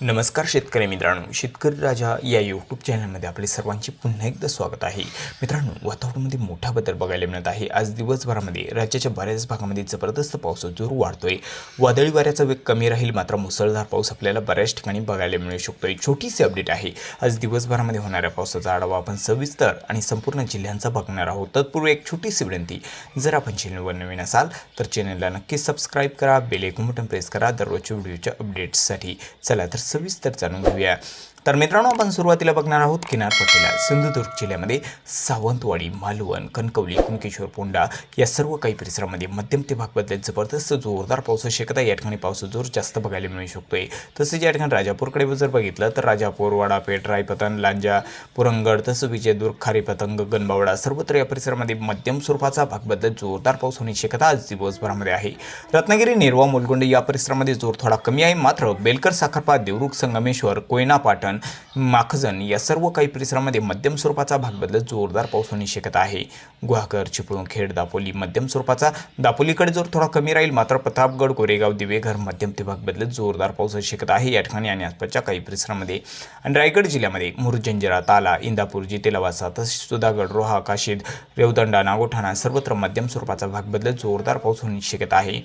नमस्कार शेतकरी मित्रांनो शेतकरी राजा या यूट्यूब चॅनलमध्ये आपले सर्वांचे पुन्हा एकदा स्वागत आहे. मित्रांनो वातावरणामध्ये मोठा बदल बघायला मिळत आहे. आज दिवसभरामध्ये राज्याच्या बऱ्याच भागामध्ये जबरदस्त पाऊस जोर वाढतोय. वादळी वाऱ्याचा वेग कमी राहील मात्र मुसळधार पाऊस आपल्याला बऱ्याच ठिकाणी बघायला मिळू शकतोय. छोटीशी अपडेट आहे. आज दिवसभरामध्ये होणाऱ्या पावसाचा आढावा आपण सविस्तर आणि संपूर्ण जिल्ह्यांचा बघणार आहोत. तत्पूर्वी एक छोटीशी विनंती जर आपण चॅनलवर नवीन असाल तर चॅनलला नक्की सबस्क्राईब करा बेल ऐकून बटन प्रेस करा दररोजच्या व्हिडिओच्या अपडेट्ससाठी चला तर सविस्तर जाणून घेऊया. तर मित्रांनो आपण सुरुवातीला बघणार आहोत किनारपट्टीला सिंधुदुर्ग जिल्ह्यामध्ये सावंतवाडी मालवण कणकवली कुणकेश्वर पोंडा या सर्व काही परिसरामध्ये मध्यम ते भाग बदलत जबरदस्त जोरदार पावसाची शक्यता या ठिकाणी पावसाचा जोर जास्त बघायला मिळू शकतोय. तसेच या ठिकाणी राजापूरकडे जर बघितलं तर राजापूर वाडापेठ रायपतन लांजा पुरंगड तसं विजयदुर्ग खारीपतंग गणबावडा सर्वत्र या परिसरामध्ये मध्यम स्वरूपाचा भाग बदलत जोरदार पाऊस होण्याची शक्यता आज दिवसभरामध्ये आहे. रत्नागिरी निर्वा मुलगुंड या परिसरामध्ये जोर थोडा कमी आहे. मात्र बेलकर साखरपा देवरुख संगमेश्वर कोयना पाटण माखजन या सर्व काही परिसरामध्ये मध्यम स्वरूपाचा भाग बदलत जोरदार पाऊस होण्याची शक्यता आहे. गुहागर चिपळूण खेड दापोली मध्यम स्वरूपाचा. दापोलीकडे जोर थोडा कमी राहील मात्र प्रतापगड गोरेगाव दिवेघर मध्यम ते भाग बदलत जोरदार पावसाची शक्यता आहे. या ठिकाणी आणि आसपासच्या काही परिसरामध्ये. आणि रायगड जिल्ह्यामध्ये मुरजंजिरा ताला इंदापूर जितेलवासा तसेच सुधागड रोहा काशीद रेवदंडा नागोठाणा सर्वत्र मध्यम स्वरूपाचा भाग बदलत जोरदार पाऊस होण्याची शक्यता आहे.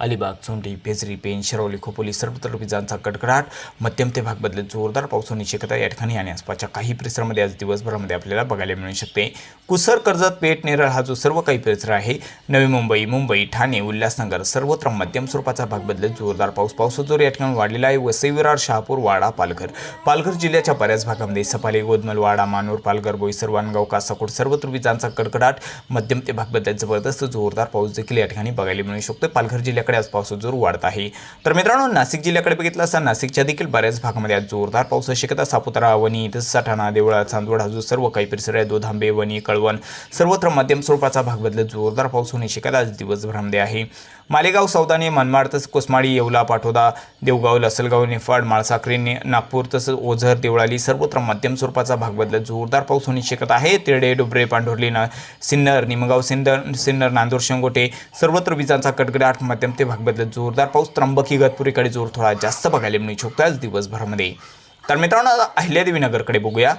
अलिबाग चोंडी पेजरी पेन शिरवली खोपोली सर्वत्र विजांचा कडकडाट मध्यम ते भाग बदलत जोरदार पाऊस होण्याची शक्यता या ठिकाणी आणि आसपासच्या काही परिसरामध्ये आज दिवसभरामध्ये आपल्याला बघायला मिळू शकते. कुसर कर्जत पेठ नेरळ हा जो सर्व काही परिसर आहे नवी मुंबई मुंबई ठाणे उल्हासनगर सर्वत्र मध्यम स्वरूपाचा भाग बदलत जोरदार पाऊस. पावसाचा जोर या ठिकाणी वाढलेला आहे. वसई विरार शहापूर वाडा पालघर. पालघर जिल्ह्याच्या बऱ्याच भागामध्ये सफाली गोदमल वाडा मानूर पालघर बोईसर वानगाव कासाकोट सर्वत्र विजांचा कडकडाट मध्यम ते भाग बदलत जबरदस्त जोरदार पाऊस देखील या ठिकाणी बघायला मिळू शकतो पालघर जिल्ह्याकडे आज पावसाचा जोर वाढत आहे. तर मित्रांनो नाशिक जिल्ह्याकडे बघितलं असता नाशिकच्या देखील बऱ्याच भागामध्ये आज जोरदार पाऊस शक्यता सापुतारा वणी तसंच सठाणा देवळा चांदवड हजू सर्व काही परिसर आहे. दोधांबे वणी कळवण सर्वत्र मध्यम स्वरूपाचा भाग बदलत जोरदार पाऊस होण्याची शक्यता आज दिवसभरामध्ये आहे. मालेगाव सौदाने मनमाड तसंच कोसमाळी येवला पाठोदा देवगाव लसलगाव निफाड माळसाखरी नागपूर तसंच ओझर देवळाली सर्वत्र मध्यम स्वरूपाचा भाग बदलत जोरदार पाऊस होण्याची शक्यता आहे. तिरडे डुबरे पांढुर्ली ना सिन्नर निमगाव सिन्नर सिन्नर नांदूर शेंगोटे सर्वत्र विजांचा कडकडाट मध्यम ते भाग बदलत जोरदार पाऊस त्र्यंबकी इगतपुरीकडे जोर थोडा जास्त बघायला मिळू शकतो आज दिवसभरामध्ये. तर मित्रांनो आता अहिल्यादेवी नगरकडे बघूया.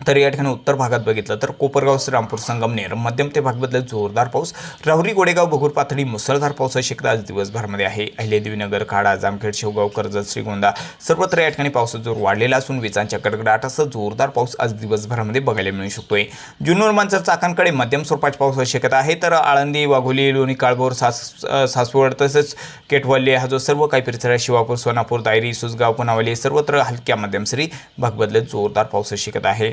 तर या ठिकाणी उत्तर भागात बघितलं तर कोपरगाव श्रीरामपूर संगमनेर मध्यम ते भाग बदलत जोरदार पाऊस. राहुरी गोडेगाव भगूर पाथडी मुसळधार पावसाची शक्यता आज दिवसभरामध्ये आहे. अहिल्यादेवी खाडा जामखेड शेवगाव कर्जत श्रीगोंदा सर्वत्र या ठिकाणी पावसाचा जोर वाढलेला असून विजांच्या कडकडाटासह जोरदार पाऊस आज दिवसभरामध्ये बघायला मिळू शकतोय. जुन्नर मांजर चाकांकडे मध्यम स्वरूपाची पावसाची शक्यता आहे. तर आळंदी वाघोली लोणी काळभोर सास सासवड तसेच केटवल्ले हा जो सर्व काही परिसर आहे शिवापूर सोनापूर दायरी सुसगाव पुनावली सर्वत्र हलक्या मध्यम सरी भाग बदलत जोरदार पावसाची शक्यता आहे.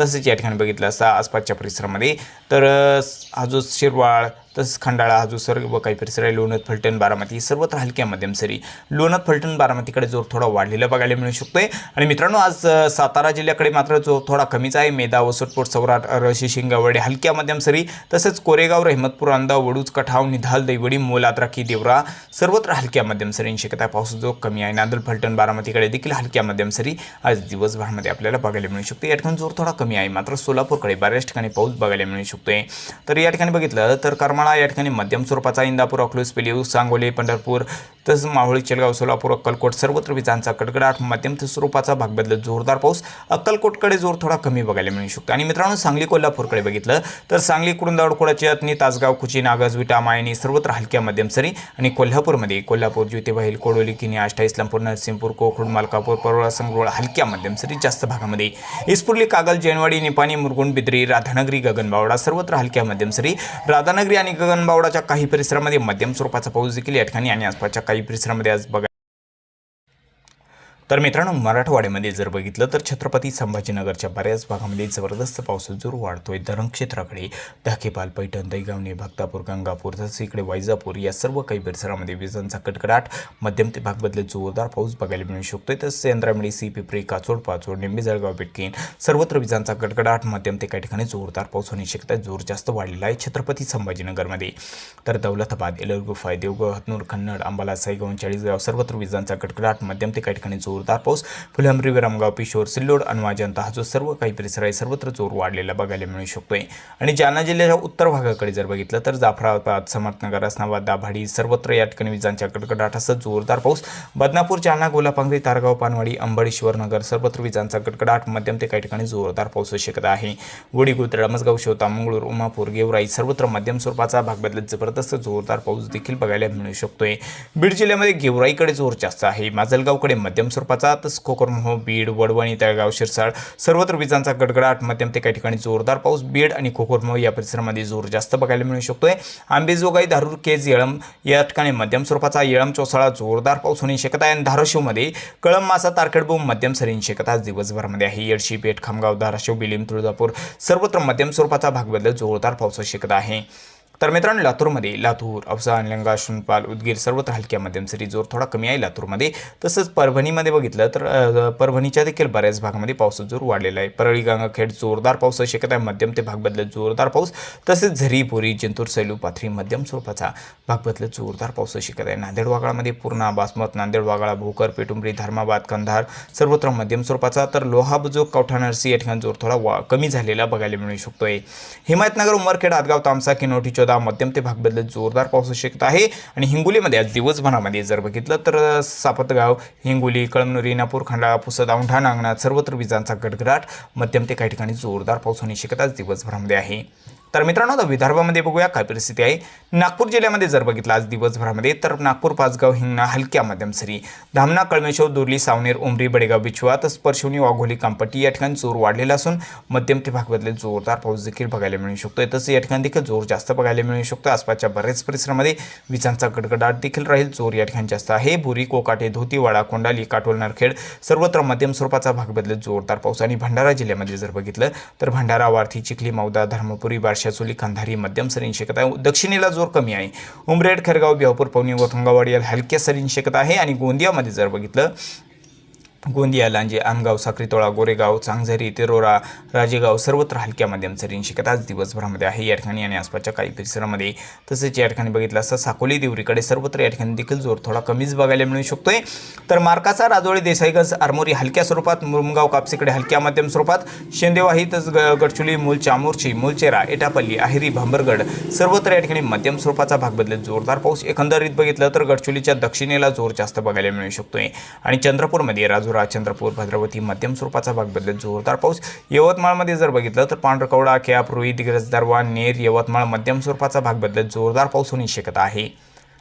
तसेच या ठिकाणी बघितलं असता आसपासच्या परिसरामध्ये. तर हा जो शिरवाळ तसंच खंडाळा हा जो सर्व काही परिसर आहे लोणत फलटण बारामती सर्वत्र हलक्या मध्यम सरी लोणत फलटण बारामतीकडे जोर थोडा वाढलेला बघायला मिळू शकतोय. आणि मित्रांनो आज सातारा जिल्ह्याकडे मात्र जो थोडा कमीच आहे. मेदा वसटपोट सौराट रशी शिंगावडे हलक्या मध्यम सरी तसेच कोरेगाव रहमतपूर अंदा वडूज कठाव निधाल दैवडी मोलात देवरा सर्वत्र हलक्या मध्यम सरींची शक्यता आहे. जो कमी आहे. नांदल फलटण बारामतीकडे देखील हलक्या मध्यम सरी आज दिवसभरामध्ये आपल्याला बघायला मिळू शकते. या ठिकाणी जोर थोडा कमी आहे. मात्र सोलापूरकडे बऱ्याच ठिकाणी पाऊस बघायला मिळू शकतोय. तर या ठिकाणी बघितलं तर करमाळा या ठिकाणी मध्यम स्वरूपाचा इंदापूर अकलूस पेलिव सांगोली पंढरपूर तसंच माहुळी चेलगाव सोलापूर अक्कलकोट सर्वत्र विजांचा कडकडाट मध्यम स्वरूपाचा भाग बदलत जोरदार पाऊस. अक्कलकोटकडे जोर थोडा कमी बघायला मिळू शकतो. आणि मित्रांनो सांगली कोल्हापूरकडे बघितलं तर सांगली कुरुंदावड कोळाची अतनी तासगाव कुची नागज विटा मायनी सर्वत्र हलक्या मध्यम सरी. आणि कोल्हापूरमध्ये कोल्हापूर ज्योतिबाईल कोडोली किनी आष्टा इस्लामपूर नरसिंहपूर कोखरूड मलकापूर परोळा संगरोळ हलक्या मध्यम सरी जास्त भागामध्ये. इस्पुर्ली कागल जे जैनवाडी निपाणी मुरगुंड बिद्री राधानगरी गगनबावडा सर्वत्र हलक्या मध्यम सरी राधानगरी आणि गगनबावडाच्या काही परिसरामध्ये मध्यम स्वरूपाचा पाऊस देखील या ठिकाणी आणि आसपासच्या काही परिसरामध्ये आज बघा तर मित्रांनो मराठवाड्यामध्ये जर बघितलं तर छत्रपती संभाजीनगरच्या बऱ्याच भागामध्ये जबरदस्त पावसाचा जोर वाढतोय. धरण क्षेत्राकडे धाकेपाल पैठण दैगावणे भक्तापूर गंगापूर तसंच इकडे वैजापूर या सर्व काही परिसरामध्ये विजांचा कडकडाट मध्यम ते भाग बदलत जोरदार पाऊस बघायला मिळू शकतोय. तसंच यंत्रामिळी सी पिपरी काचोड पाचोड निंबे जळगाव बिटकीन सर्वत्र विजांचा कडकडाट मध्यम ते काही ठिकाणी जोरदार पाऊस होण्याची शक्यता जोर जास्त वाढलेला आहे छत्रपती संभाजीनगरमध्ये. तर दौलताबाद एलर गुफाय देवगाव हतनूर कन्नड अंबाला साईगाव चाळीसगाव सर्वत्र विजांचा कडकडाट मध्यम ते काही ठिकाणी जोर जोरदार पाऊस फुलंब्री विरामगाव पिशोर सिल्लोड अनवा जनता हा जो सर्व काही परिसर आहे सर्वत्र जोर वाढलेला बघायला मिळू शकतोय. आणि जालना जिल्ह्याच्या उत्तर भागाकडे जर बघितलं तर जाफराबाद समर्थनगर असनाबाद दाभाडी सर्वत्र या ठिकाणी विजांच्या कडकडाटासह जोरदार पाऊस. बदनापूर जालना गोलापांगरी तारगाव पानवाडी अंबळेश्वर नगर सर्वत्र विजांचा कडकडाट मध्यम ते काही ठिकाणी जोरदार पाऊस शक्यता आहे. वडी गुत्र मसगाव शेवता मंगळूर उमापूर गेवराई सर्वत्र मध्यम स्वरूपाचा भाग बदलत जबरदस्त जोरदार पाऊस देखील बघायला मिळू शकतोय. बीड जिल्ह्यामध्ये गेवराईकडे जोर जास्त आहे. माजलगावकडे मध्यम स्वरूपाचा तस कोकरमोह बीड वडवणी तळगाव शिरसाळ सर्वत्र विजांचा गडगडाट मध्यम ते काही ठिकाणी जोरदार पाऊस बीड आणि कोकरमोह या परिसरामध्ये जोर जास्त बघायला मिळू शकतोय आंबेजोगाई धारूर केज येळम या ठिकाणी मध्यम स्वरूपाचा येळम चोसाळा जोरदार पाऊस होण्याची शक्यता आहे आणि धाराशिवमध्ये कळम मासा तारखेडबोम मध्यम सरींची शक्यता आज दिवसभरामध्ये आहे येडशी पेठ खामगाव धाराशिव बिलिम तुळजापूर सर्वत्र मध्यम स्वरूपाचा भाग बदल जोरदार पावसाची शक्यता आहे तर मित्रांनो लातूरमध्ये लातूर अफसा निलंगा शुनपाल उदगीर सर्वत्र हलक्या मध्यम सरी जोर थोडा कमी आहे. लातूरमध्ये तसंच परभणीमध्ये बघितलं तर परभणीच्या देखील बऱ्याच भागामध्ये पावसाचा जोर वाढलेला आहे. परळी गंगाखेड जोरदार पाऊस शक्यता आहे. मध्यम ते भाग बदलत जोरदार पाऊस. तसेच झरी बोरी जिंतूर सैलू पाथरी मध्यम स्वरूपाचा भाग बदलत जोरदार पाऊस शक्यता आहे. नांदेड वागळामध्ये पूर्णा बासमत नांदेड वागळा भोकर पेटुंबरी धर्माबाद कंधार सर्वत्र मध्यम स्वरूपाचा तर लोहाब जो कवठा नरसी या ठिकाणी जोर थोडा वा कमी झालेला बघायला मिळू शकतोय. हिमायतनगर उमरखेड आदगाव तामसा किनोटी चोदा मध्यम ते भाग बदलत जोरदार पावसाची शक्यता आहे. आणि हिंगोलीमध्ये आज दिवसभरामध्ये जर बघितलं तर सापतगाव हिंगोली कळमनुरी नापूर खंडाळा पुसद औंढा नांगणात सर्वत्र विजांचा गडगडाट. मध्यम ते काही ठिकाणी जोरदार पाऊस होण्याची शक्यता आज दिवसभरामध्ये आहे. तर मित्रांनो आता विदर्भामध्ये बघूया काय परिस्थिती आहे. नागपूर जिल्ह्यामध्ये जर बघितलं आज दिवसभरामध्ये तर नागपूर पाचगाव हिंगणा हलक्या मध्यम सरी धामणा कळमेश्वर दुर्ली सावनेर उमरी बडेगाव बिछवा तर स्पर्शवणी वाघोली कांपट्टी या ठिकाणी जोर वाढलेला असून मध्यम ते भाग जोरदार पाऊस देखील बघायला मिळू शकतोय. तसं या ठिकाणी देखील जोर जास्त बघायला मिळू शकतो आसपासच्या बऱ्याच परिसरामध्ये विजांचा गडगडाट देखील राहील. जोर या ठिकाणी जास्त आहे. बुरी कोकाटे धोतीवाडा कोंडाली काटोल नरखेड सर्वत्र मध्यम स्वरूपाचा भाग बदलत जोरदार पाऊस आणि भंडारा जिल्ह्यामध्ये जर बघितलं तर भंडारा वारथी चिखली मौदा धर्मपुरी बारशाचोली कंधारी मध्यम सरीन शेकत आहे. दक्षिणेला जोर कमी आहे. उमरेड खरगाव बिहापूर पवनी वथंगावाडी याला हलक्या सरीन शेकत आहे. आणि गोंदियामध्ये जर बघितलं गोंदिया लांजे आमगाव साक्रीतोळा गोरेगाव चांगझरी तेरोरा राजेगाव सर्वत्र हलक्या मध्यम सरींची शिकत आज दिवसभरामध्ये आहे या ठिकाणी आणि आसपासच्या काही परिसरामध्ये. तसेच या ठिकाणी बघितलं असता साकोली देवरीकडे सर्वत्र या ठिकाणी देखील जोर थोडा कमीच बघायला मिळू शकतोय. तर मार्काचा राजोळी देसाईगंज आरमोरी हलक्या स्वरूपात मुरमगाव कापसीकडे हलक्या मध्यम स्वरूपात शेंदेवाही तस ग- गडचुली मूल चामोर्ची मूलचेरा एटापल्ली आहिरी भांबरगड सर्वत्र या ठिकाणी मध्यम स्वरूपाचा भाग बदलत जोरदार पाऊस. एकंदरीत बघितलं तर गडचुलीच्या दक्षिणेला जोर जास्त बघायला मिळू शकतोय. आणि चंद्रपूरमध्ये राजुरा चंद्रपूर भद्रावती मध्यम स्वरूपाचा भाग बदलत जोरदार पाऊस. यवतमाळमध्ये जर बघितलं तर पांढरकवडा कॅप रुई दिग्रज दरवा नेर यवतमाळ मध्यम स्वरूपाचा भाग बदलत जोरदार पाऊस होण्याची शक्यता आहे.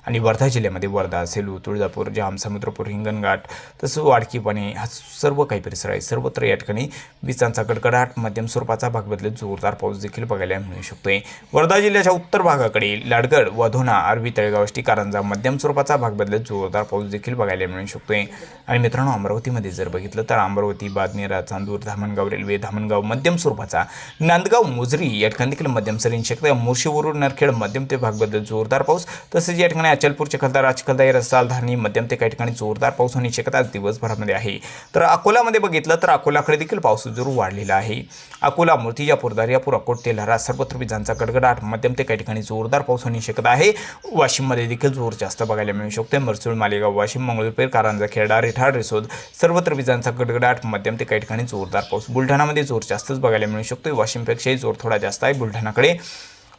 आणि वर्धा जिल्ह्यामध्ये वर्धा सेलू तुळजापूर जाम समुद्रपूर हिंगणघाट तसं वाडकीपणे हा सर्व काही परिसर आहे. सर्वत्र या ठिकाणी विजांचा कडकडाट मध्यम स्वरूपाचा भाग बदलत जोरदार पाऊस देखील बघायला मिळू शकतोय. वर्धा जिल्ह्याच्या उत्तर भागाकडे लाडगड वधोना आरवी तळेगावष्टी कारंजा मध्यम स्वरूपाचा भाग बदलत जोरदार पाऊस देखील बघायला मिळू शकतोय. आणि मित्रांनो अमरावतीमध्ये जर बघितलं तर अमरावती बादनेरा चांदूर धामणगाव रेल्वे धामणगाव मध्यम स्वरूपाचा नांदगाव मोजरी या ठिकाणी देखील मध्यम सरीन शक्यता मोर्शीवरून नरखेड मध्यम ते भाग बदलत जोरदार पाऊस. तसेच या ठिकाणी अचलपूर चिखलदार चिखलदाई रसाल धारणी मध्यम ते काही ठिकाणी जोरदार पाऊस होण्याची शक्यता आज दिवसभरामध्ये आहे. तर अकोलामध्ये बघितलं तर अकोलाकडे देखील पाऊस जोर वाढलेला आहे. अकोला मूर्तिजापूर दर्यापूर अकोट तेलहरा सर्वत्र विजांचा गडगडाट मध्यम ते काही ठिकाणी जोरदार पाऊस होण्याची शक्यता आहे. वाशिममध्ये देखील जोर जास्त बघायला मिळू शकतो मरसूळ मालेगाव वाशिम मंगळूरपेर कारंजा खेरडा रेठाड रिसोद सर्वत्र विजांचा गडगडाट मध्यम ते काही ठिकाणी जोरदार पाऊस. बुलढाणामध्ये जोर जास्तच बघायला मिळू शकतो वाशिमपेक्षाही जोर थोडा जास्त आहे. बुलढाणाकडे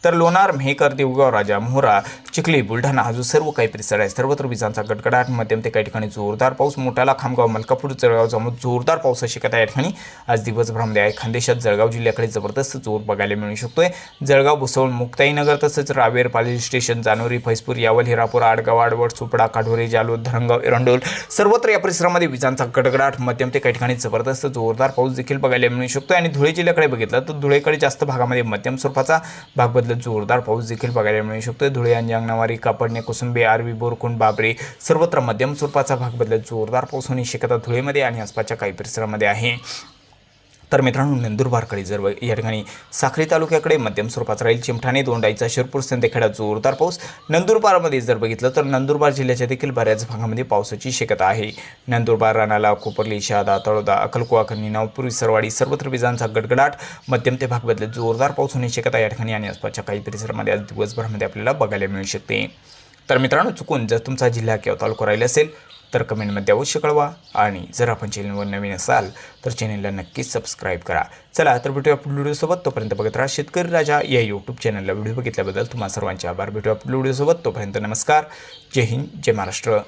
तर लोणार मेहकर देवगाव राजा मोहरा चिखली बुलढाणा हा जो सर्व काही परिसर आहे. सर्वत्र विजांचा गडगडाट. मध्यम ते काही ठिकाणी जोरदार पाऊस. मोठाला खामगाव मलकापूर जळगाव जमून जोरदार पाऊस शिकत आहे ठिकाणी आज दिवसभरामध्ये आहे. खानदेशात जळगाव जिल्ह्याकडे जबरदस्त जोर बघायला मिळू शकतोय. जळगाव भुसवळ मुक्ताईनगर तसंच रावेर पाली स्टेशन जानोरी फैजपूर यावल हिरापूर आडगाव आडवड सुपडा काढोरे जालोद धरणगाव एरंडोल सर्वत्र या परिसरामध्ये विजांचा गडगडाट. मध्यम ते काही ठिकाणी जबरदस्त जोरदार पाऊस देखील बघायला मिळू शकतो आणि धुळे जिल्ह्याकडे बघितलं तर धुळेकडे जास्त भागामध्ये मध्यम स्वरूपाचा भाग जिल्ह्यात जोरदार पाऊस देखील बघायला मिळू शकतो धुळे अंजांगणवारी कापडणे कुसुंबे आरवी बोरकुंड बाबरे सर्वत्र मध्यम स्वरूपाचा भाग बदलत जोरदार पाऊस होण्याची शक्यता धुळेमध्ये आणि आसपासच्या काही परिसरामध्ये आहे. तर मित्रांनो नंदुरबारकडे जर या ठिकाणी साखरी तालुक्याकडे मध्यम स्वरूपाचा राहील चिमठाणे दोंडाईचा शिरपूर संदेखेडा जोरदार पाऊस. नंदुरबारमध्ये जर बघितलं तर नंदुरबार जिल्ह्याच्या देखील बऱ्याच भागामध्ये पावसाची शक्यता आहे. नंदुरबार राणाला कोपरली शहादा तळोदा अकलकुवा खन्नी नावपूर्वी सरवाडी सर्वत्र विजांचा गडगडाट. मध्यम ते भाग बदलत जोरदार पाऊस होण्याची शक्यता या ठिकाणी आणि आसपासच्या काही परिसरामध्ये आज दिवसभरामध्ये आपल्याला बघायला मिळू शकते. तर मित्रांनो चुकून जर तुमचा जिल्हा किंवा तालुका राहिला असेल तर कमेंटमध्ये अवश्य कळवा. आणि जर आपण चॅनलवर नवीन असाल तर चॅनलला नक्कीच सबस्क्राईब करा. चला तर भेटूया आपल्या व्हिडिओसोबत. तोपर्यंत बघत राहा शेतकरी राजा या यूट्यूब चॅनलला व्हिडिओ बघितल्याबद्दल तुम्हाला सर्वांचे आभार. भेटूया आपल्या व्हिडिओसोबत. तोपर्यंत नमस्कार. जय हिंद जय महाराष्ट्र.